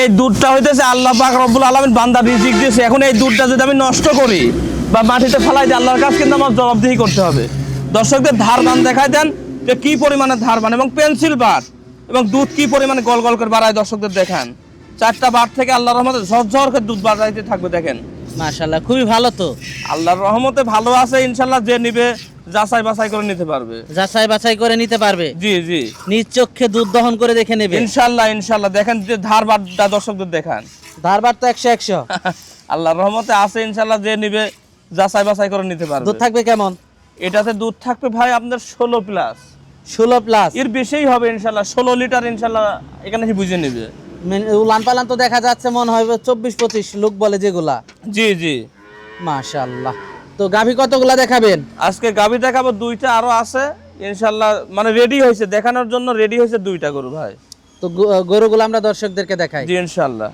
এই দুধটা হইতেছে আল্লাহ পাক রব্বুল আলামিন বান্দা রিজিক দিয়েছে। এখন এই দুধটা যদি আমি নষ্ট করি বা মাটিতে ফেলাই দিই আল্লাহর কাছে কিন্তু আমার জবাবদিহি করতে হবে। দর্শকদের ধার বান দেখায় দেন যে কি পরিমাণে ধার বান এবং পেন্সিল বার এবং দুধ কি পরিমাণে গল গল করে বাড়ায় দর্শকদের দেখান। চারটা বার থেকে আল্লাহর রহমতে ঝরঝর করে দুধ বাড়াইতে থাকবে দেখেন। মাশাল্লাহ খুবই ভালো তো। আল্লাহর রহমতে ভালো আছে ইনশাল্লাহ যে নিবে যাচাই বাছাই করে নিতে পারবে। যাচাই বাছাই করে নিতে পারবে? জি জি। নিজ চোখে দুধ দহন করে দেখে নেবে? ইনশাল্লাহ ইনশাল্লাহ। দেখেন যে ধার বারটা দর্শকদের দেখান। ধারবার তো একশো একশো। আল্লাহর রহমতে আছে ইনশাল্লাহ যে নিবে যাচাই বাছাই করে নিতে পারবে। দুধ থাকবে কেমন? এটাতে দুধ থাকবে ভাই আপনার ষোলো প্লাস ষোলো প্লাস এর বেশিই হবে ইনশাল্লাহ। ষোলো লিটার ইনশাল্লাহ এখানে বুঝে নেবে। উলান পালান তো দেখা যাচ্ছে মনে হয় চব্বিশ পঁচিশ লোক বলে যেগুলা। জি জি। মাশাল্লাহ তো গাভী কতগুলা দেখাবেন? আজকে গাভী দেখাবো দুইটা আরও আছে। ইনশাল্লাহ মানে রেডি হয়েছে দেখানোর জন্য রেডি হয়েছে দুইটা গরু ভাই। তো গরুগুলো আমরা দর্শকদেরকে দেখাই। জি ইনশাল্লাহ।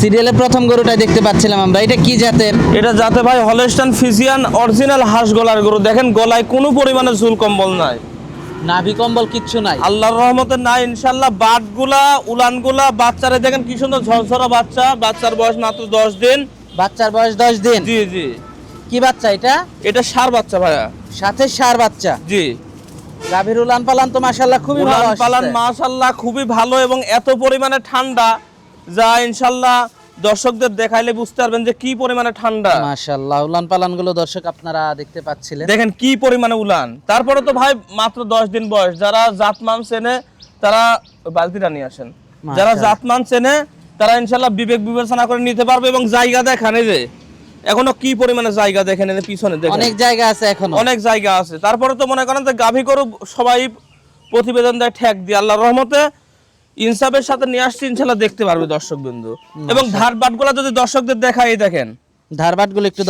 সিরিয়ালের প্রথম গরুটা দেখতে পাচ্ছিলাম আমরা। এটা কি জাতের? এটা যাতে ভাই হলেস্টান ফিজিয়ান অরিজিনাল হাঁস গলার গরু। দেখেন গলায় কোনো পরিমাণে ঝুল কম্বল নাই। নাভি কম্বল কিচ্ছু নাই। আল্লাহর রহমতে নাই ইনশাল্লাহ। বাটগুলা উলানগুলা বাচ্চারা দেখেন কি সুন্দর ঝরঝরা বাচ্চা। বাচ্চার বয়স মাত্র দশ দিন। বাচ্চার বয়স দশ দিন। জি জি। কি বাচ্চা এটা? এটা সার বাচ্চা ভাইয়া। সাথে সার বাচ্চা। জি। গাভীর উলান পালান তো মাশাল্লাহ খুবই ভালো উলান পালান মাশাল্লাহ খুবই ভালো এবং এত পরিমাণে ঠান্ডা যা ইনশাল্লাহ দর্শকদের দেখাইলে বুঝতে পারবেন যে কি পরিমাণে ঠান্ডা। মাশাল্লাহ উলান পালানগুলো দর্শক আপনারা দেখতে পাচ্ছিলেন। দেখেন কি পরিমাণে উলান। তারপরে তো ভাই মাত্র দশ দিন বয়স। যারা জাতমান চেনে তারা বালতিটা নিয়ে আসেন। যারা। জাতমান চেনে তারা ইনশাল্লাহ বিবেক বিবেচনা করে নিতে পারবে এবং জায়গা দেখান যে। এখনও কি পরিমাণে জায়গা দেখেন এই পিছনে দেখেন? অনেক জায়গা আছে এখনও। অনেক জায়গা আছে। তারপরে তো মনে করেন যে গাভী গরু সবাই প্রতিবেদন দেয় ঠেক দিয়ে। আল্লাহর রহমতে ইনসাফের সাথে নিয়ে আসছে ইনশাল্লাহ দেখতে পারবে দর্শক বিন্দু এবং যদি দর্শকদের দেখেন। ধারবাটগুলো একটু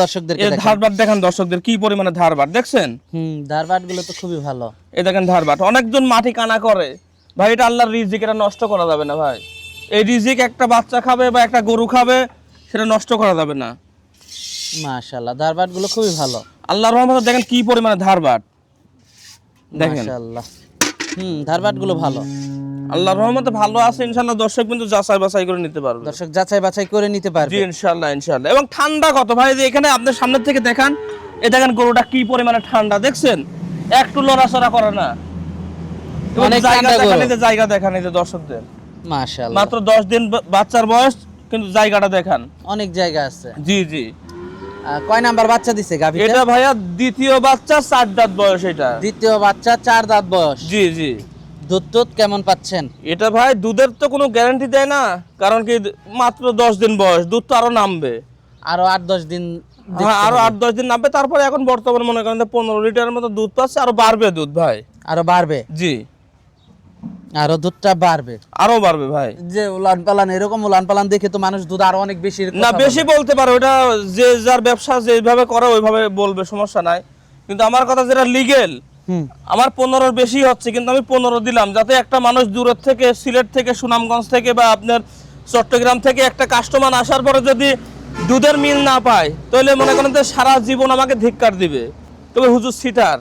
দেখেন। দর্শকদের কি পরিমাণে ধার বাট দেখছেন? হুম ধারবাটগুলো তো খুবই ভালো। এই দেখেন ধার বাট। অনেকজন মাটি কানা করে। ভাই এটা আল্লাহর রিজিক এটা নষ্ট করা যাবে না ভাই। এই রিজিক একটা বাচ্চা খাবে বা একটা গরু খাবে সেটা নষ্ট করা যাবে না। ধারবাটগুলো খুবই ভালো। আল্লাহর রহমতে দেখেন কি পরিমাণে ধার বাট দেখেন। মাশাল্লাহ হুম ধারবাট ভালো। আল্লাহর রহমতে ভালো আছে ইনশাল্লাহ দর্শক কিন্তু যাচাই বাছাই করে নিতে পারবে। দর্শক যাচাই বাছাই করে নিতে জি পারবে ইনশাল্লাহ ইনশাল্লাহ এবং ঠান্ডা কত? ভাই যে এখানে আপনার সামনের থেকে দেখান এ দেখেন গরুটা কি পরিমাণে ঠান্ডা দেখছেন? একটু লড়াচড়া করে না। জায়গা দেখান এই যে দর্শকদের। মাত্র দশ দিন বাচ্চার বয়স কিন্তু জায়গাটা দেখান। অনেক জায়গা আছে। জি জি। কয় নাম্বার বাচ্চা দিছে গাভীটা? এটা ভাইয়া দ্বিতীয় বাচ্চা চার দাঁত বয়স এটা। দ্বিতীয় বাচ্চা চার দাঁত বয়স। জি জি। দুধ টুধ কেমন পাচ্ছেন? এটা ভাই দুধের তো কোনো গ্যারান্টি দেয় না কারণ কি মাত্র দশ দিন বয়স দুধ তো আরও নামবে। আরও আট দশ দিন হ্যাঁ আরও আট দশ দিন নামবে তারপরে এখন বর্তমানে মনে করেন পনেরো লিটারের মতো দুধ পাচ্ছে আরও বাড়বে দুধ ভাই। আরও বাড়বে। জি। আরও দুধটা বাড়বে। আরও বাড়বে ভাই। যে উলান পালান এরকম উলান পালান দেখে তো মানুষ দুধ আরও অনেক বেশি না বেশি বলতে পারো ওটা যে যার ব্যবসা যেভাবে করে ওইভাবে বলবে সমস্যা নাই। কিন্তু আমার কথা যেটা লিগেল আমার পনেরোর বেশি হচ্ছে কিন্তু আমি পনেরো দিলাম যাতে একটা মানুষ দূরের থেকে সিলেট থেকে সুনামগঞ্জ থেকে বা আপনার চট্টগ্রাম থেকে একটা কাস্টমার আসার পরে যদি দুধের মিল না পায় তাহলে মনে করেন যে সারা জীবন আমাকে ধিক্কার দিবে। তবে হুজুর সিটার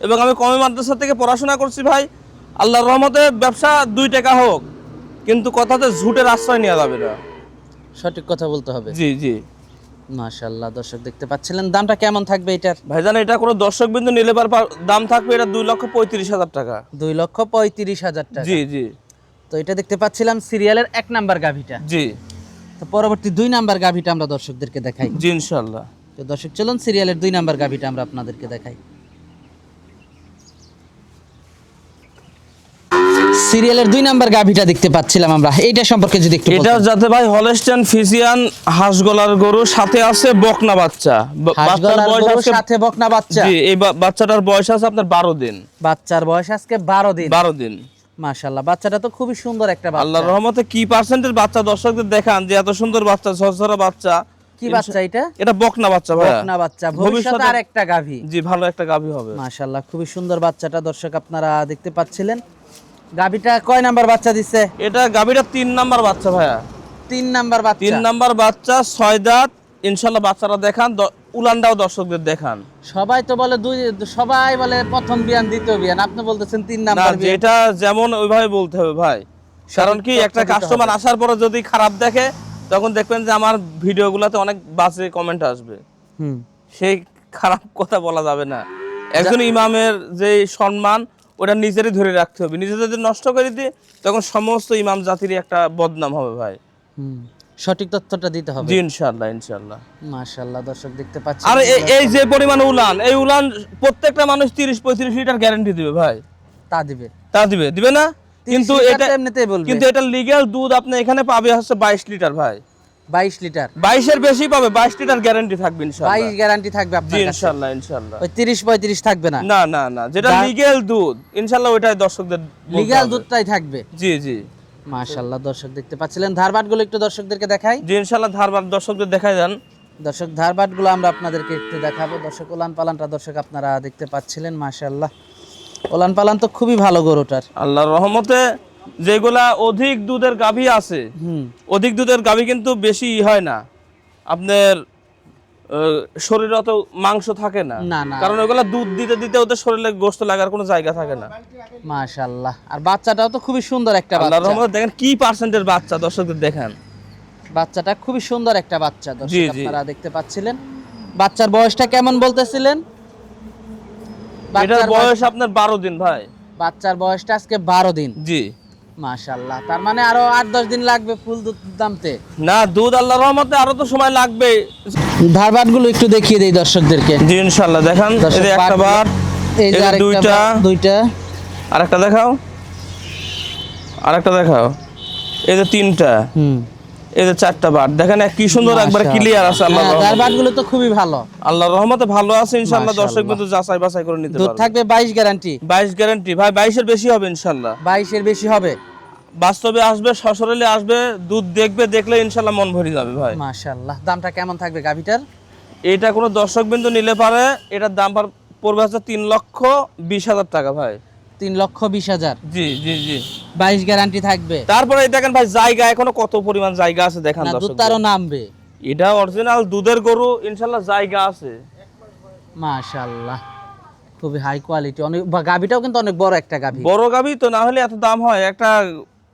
এবং আমি কমে মাদ্রাসা থেকে পড়াশোনা করছি ভাই আল্লাহর রহমতে ব্যবসা দুই টাকা হোক কিন্তু কথাতে ঝুটের আশ্রয় নেওয়া যাবে না। সঠিক কথা বলতে হবে। জি জি। মাশাল্লাহ দর্শক দেখতে পাচ্ছিলেন দামটা কেমন থাকবে এটার? ভাইজান এটা কোনো দর্শক বিন্দু নিলে পার দাম থাকবে এটা দুই লক্ষ পঁয়ত্রিশ হাজার টাকা। দুই লক্ষ পঁয়ত্রিশ হাজার টাকা। জি জি। তো এটা দেখতে পাচ্ছিলাম সিরিয়ালের এক নাম্বার গাভিটা। জি। তো পরবর্তী দুই নাম্বার গাভিটা আমরা দর্শকদেরকে দেখাই। জি ইনশাল্লাহ তো দর্শক চলুন সিরিয়ালের দুই নাম্বার গাভিটা আমরা আপনাদেরকে দেখাই। সিরিয়ালের দুই নাম্বার গাভিটা দেখতে পাচ্ছিলাম আমরা। এইটা সম্পর্কে যদি একটু এটা যাতে ভাই হলেস্টান ফিজিয়ান হাঁস গলার গরু সাথে আছে বকনা বাচ্চা। বাচ্চার বয়স আজকে সাথে বকনা বাচ্চা। জি এই বাচ্চাটার বয়স আছে আপনার বারো দিন। বাচ্চার বয়স আজকে বারো দিন। বারো দিন। মাশাল্লাহ বাচ্চাটা তো খুবই সুন্দর একটা বাচ্চা। আল্লাহর রহমতে কি পার্সেন্টের বাচ্চা দর্শকদের দেখান যে এত সুন্দর বাচ্চা ঝরঝরা বাচ্চা? কি বাচ্চা এটা? এটা বকনা বাচ্চা ভাই বকনা বাচ্চা। ভবিষ্যতে আর একটা গাভী। জি ভালো একটা গাভী হবে। মাশাল্লাহ খুবই সুন্দর বাচ্চাটা দর্শক আপনারা দেখতে পাচ্ছিলেন। গাভীটা কয় নাম্বার বাচ্চা দিচ্ছে এটা গাভীটা তিন নাম্বার বাচ্চা ভাইয়া। তিন নাম্বার বাচ্চা। তিন নাম্বার বাচ্চা ছয় দাঁত। ইনশাল্লাহ বাচ্চারা দেখান উলানটাও দর্শকদের দেখান। সবাই তো বলে দুই সবাই বলে প্রথম বিয়ান দ্বিতীয় বিয়ান। আপনি বলতেছেন তিন নাম্বার বিয়ান। যেটা যেমন ওইভাবে বলতে হবে ভাই। কারণ কি একটা কাস্টমার আসার পরে যদি খারাপ দেখে তখন দেখবেন যে আমার ভিডিওগুলোতে অনেক বাজে কমেন্ট আসবে। হুম। সেই খারাপ কথা বলা যাবে না। একজন ইমামের যে সম্মান ওটা নিজেরই ধরে রাখতে হবে। নিজে যদি নষ্ট করে দিই তখন সমস্ত ইমাম জাতিরই একটা বদনাম হবে ভাই। সঠিক তথ্যটা দিতে হবে। জি ইনশাল্লাহ ইনশাল্লাহ মাশাআল্লাহ দর্শক দেখতে পাচ্ছেন। আর এই- যে পরিমাণ উলান এই উলান প্রত্যেকটা মানুষ তিরিশ পঁয়ত্রিশ লিটার গ্যারান্টি দিবে ভাই। তা দিবে। তা দিবে দিবে না? কিন্তু এটা এমনিতেই বলবে। কিন্তু এটা লিগ্যাল দুধ আপনি এখানে পাবে হচ্ছে বাইশ লিটার ভাই। 22 লিটার। বাইশের বেশি পাবে বাইশ লিটার গ্যারান্টি থাকবে 22 গ্যারান্টি থাকবে ইনশাল্লাহ ইনশাল্লাহ। ওই 30 35 থাকবে না? না না না যেটা লিগ্যাল দুধ ইনশাল্লাহ ওইটাই দর্শকদের লিগ্যাল দুধটাই থাকবে। জি জি। মাশাআল্লাহ দর্শক দেখতে পাচ্ছিলেন। ধারবাটগুলো একটু দর্শকদেরকে দেখাই। জি ইনশাল্লাহ ধারবার দর্শকদের দেখাই যান দর্শক ধারবাটগুলো আমরা আপনাদেরকে একটু দেখাবো। দর্শক ওলান পালানটা দর্শক আপনারা দেখতে পাচ্ছিলেন মাশাআল্লাহ ওলান পালান তো খুবই ভালো গরুটার। আল্লাহর রহমতে যেগুলা অধিক দুধের গাভী আছে অধিক দুধের গাভী কিন্তু বেশি হয় না। আপনার শরীরে অত মাংস থাকে না। কারণ ওগুলা দুধ দিতে দিতে ওদের শরীরে গোস্ত লাগার কোনো জায়গা থাকে না। মাশাআল্লাহ। আর বাচ্চাটাও তো খুবই সুন্দর একটা আল্লাহর বাচ্চা। রহমতে দেখেন কি পার্সেন্টের বাচ্চা দর্শকদের দেখেন। বাচ্চাটা খুবই সুন্দর একটা বাচ্চা দর্শক আপনারা দেখতে পাচ্ছিলেন। বাচ্চার বয়সটা কেমন বলতেছিলেন? এটার বয়স আপনার বারো দিন ভাই। বাচ্চার বয়সটা আজকে বারো দিন। জি। মাশাআল্লাহ। তার মানে আরও আট দশ দিন লাগবে ফুল দুধ দামতে? না দুধ আল্লাহর রহমতে আরও তো সময় লাগবে। ধারবাটগুলো একটু দেখিয়ে দেই দর্শকদেরকে। জি ইনশাল্লাহ দেখান। একটা বার এই যে দুইটা। দুইটা। আরেকটা দেখাও। আরেকটা দেখাও। এই যে তিনটা। হুম। এই যে চারটা বার দেখেন কি সুন্দর একবার ক্লিয়ার আছে আল্লাহ হ্যাঁ, ধারবাটগুলো তো খুবই ভালো। আল্লাহর রহমতে ভালো আছে ইনশাল্লাহ দর্শক মাশাআল্লাহ। যাচাই বাছাই করে নিতে দুধ পারবে। থাকবে বাইশ গ্যারান্টি বাইশ গ্যারান্টি ভাই বাইশের বেশি হবে ইনশাল্লাহ বাইশের বেশি হবে। বাস্তবে আসবে সশরীরে আসবে দুধ দেখবে দেখলে ইনশাল্লাহ মন ভরে যাবে ভাই। মাশাআল্লাহ। দামটা কেমন থাকবে গাভিটার? এটা কোনো দর্শক বিন্দু নিলে পারে এটার দাম পড়বে হচ্ছে তিন লক্ষ বিশ হাজার টাকা ভাই। তিন লক্ষ বিশ হাজার। জি জি জি। বাইশ গ্যারান্টি থাকবে। তারপরে দেখেন ভাই জায়গা এখনও কত পরিমাণ জায়গা আছে দেখান না দুধ তারও নামবে। এটা অরিজিনাল দুধের গরু ইনশাল্লাহ জায়গা আছে। মাশাআল্লাহ খুবই হাই কোয়ালিটি অনেক বা গাভিটাও কিন্তু অনেক বড় একটা গাভি। বড় গাভী তো না হলে এত দাম হয়? একটা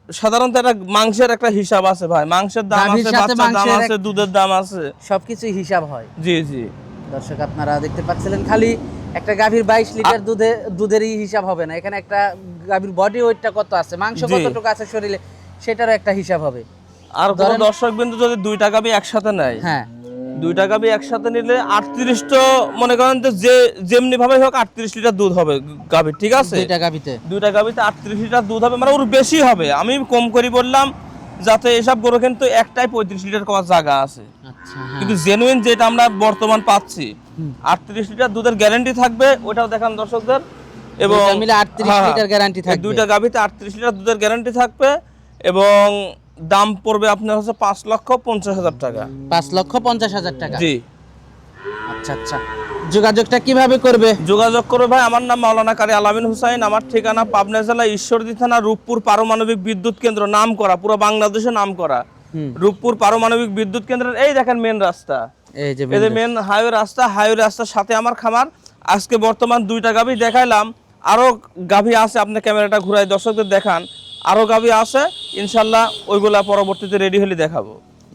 সাধারণত একটা মাংসের একটা হিসাব আছে ভাই। মাংসের দাম আছে বাচ্চার দাম আছে দুধের দাম আছে। সবকিছুই হিসাব হয়। জি জি। দর্শক আপনারা দেখতে পাচ্ছিলেন খালি একটা গাভীর বাইশ লিটার দুধে দুধেরই হিসাব হবে না। এখানে একটা গাভীর বডি ওয়েটটা কত আছে? মাংস। কতটুকু আছে শরীরে? সেটারও একটা হিসাব হবে। আর কোন দর্শক বিন্দু যদি দুইটা গাভী একসাথে নেয় হ্যাঁ। দুইটা গাভী একসাথে নিলে আটত্রিশ তো মনে করেন যে যেমনি ভাবে হোক আটত্রিশ লিটার দুধ হবে গাভীর ঠিক আছে? দুইটা গাভীতে। দুইটা গাভীতে আটত্রিশ লিটার দুধ হবে মানে ওর বেশি হবে। আমি কম করে বললাম যাতে এসব গরু কিন্তু একটাই পঁয়ত্রিশ লিটার কমার জায়গা আছে। আচ্ছা হ্যাঁ। কিন্তু জেনুইন যেটা আমরা বর্তমান পাচ্ছি। আটত্রিশ লিটার দুধের গ্যারান্টি থাকবে ওটাও দেখান দর্শকদের। এবং দুইটা মিলে 38 হ্যাঁ, লিটার গ্যারান্টি এই থাকবে। দুইটা গাভীতে আটত্রিশ লিটার দুধের গ্যারান্টি থাকবে এবং দাম পড়বে আপনার হচ্ছে পাঁচ লক্ষ পঞ্চাশ হাজার টাকা। পাঁচ লক্ষ পঞ্চাশ হাজার টাকা। জি। আচ্ছা আচ্ছা। যোগাযোগটা কীভাবে করবে? যোগাযোগ করবে ভাই আমার নাম মাওলানা কারি আলামিন হুসাইন আমার ঠিকানা পাবনা জেলা ঈশ্বরদী থানা রূপপুর পারমাণবিক বিদ্যুৎ কেন্দ্র নাম করা পুরো বাংলাদেশে নাম করা রূপপুর পারমাণবিক বিদ্যুৎ কেন্দ্রের এই দেখেন মেন রাস্তা। এই যে এই যে মেন হাইওয়ে রাস্তা। হাইওয়ে রাস্তার সাথে আমার খামার। আজকে বর্তমান দুইটা গাভী দেখাইলাম। আরও গাভী আছে আপনি ক্যামেরাটা ঘুরাই দর্শকদের দেখান। আরও গাভী আছে ইনশাল্লাহ ওইগুলা পরবর্তীতে রেডি হলে দেখাবো।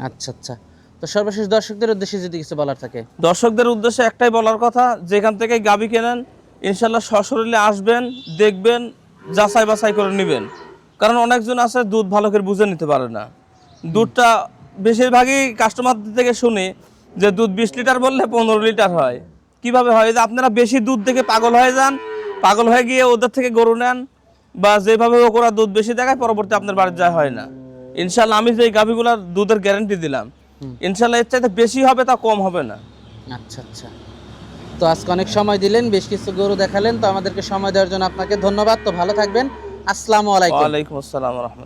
আচ্ছা আচ্ছা। তো সর্বশেষ দর্শকদের উদ্দেশ্যে যদি কিছু বলার থাকে। দর্শকদের উদ্দেশ্যে একটাই বলার কথা যেখান থেকে গাভী কেনেন ইনশাল্লাহ সশরীরে আসবেন দেখবেন যাচাই বাছাই করে নেবেন। কারণ অনেকজন আছে দুধ ভালো করে বুঝে নিতে পারে না। দুধটা বেশিরভাগই কাস্টমারদের থেকে শুনি যে দুধ বিশ লিটার বললে পনেরো লিটার হয়। কীভাবে হয়? যে আপনারা বেশি দুধ দেখে পাগল হয়ে যান পাগল হয়ে গিয়ে ওদের থেকে গরু নেন বা যেভাবে হোক ওরা দুধ বেশি দেখায় পরবর্তী আপনার বাড়ির যা হয় না। ইনশাল্লাহ আমি যে গাভিগুলার দুধের গ্যারেন্টি দিলাম ইনশাল্লাহ এর চাইতে বেশি হবে তা কম হবে না। আচ্ছা আচ্ছা। তো আজকে অনেক সময় দিলেন বেশ কিছু গরু দেখালেন তো আমাদেরকে সময় দেওয়ার জন্য আপনাকে ধন্যবাদ। তো ভালো থাকবেন। আসসালামু আলাইকুম। ওয়ালাইকুম আসসালাম রহমতুল্লাহ।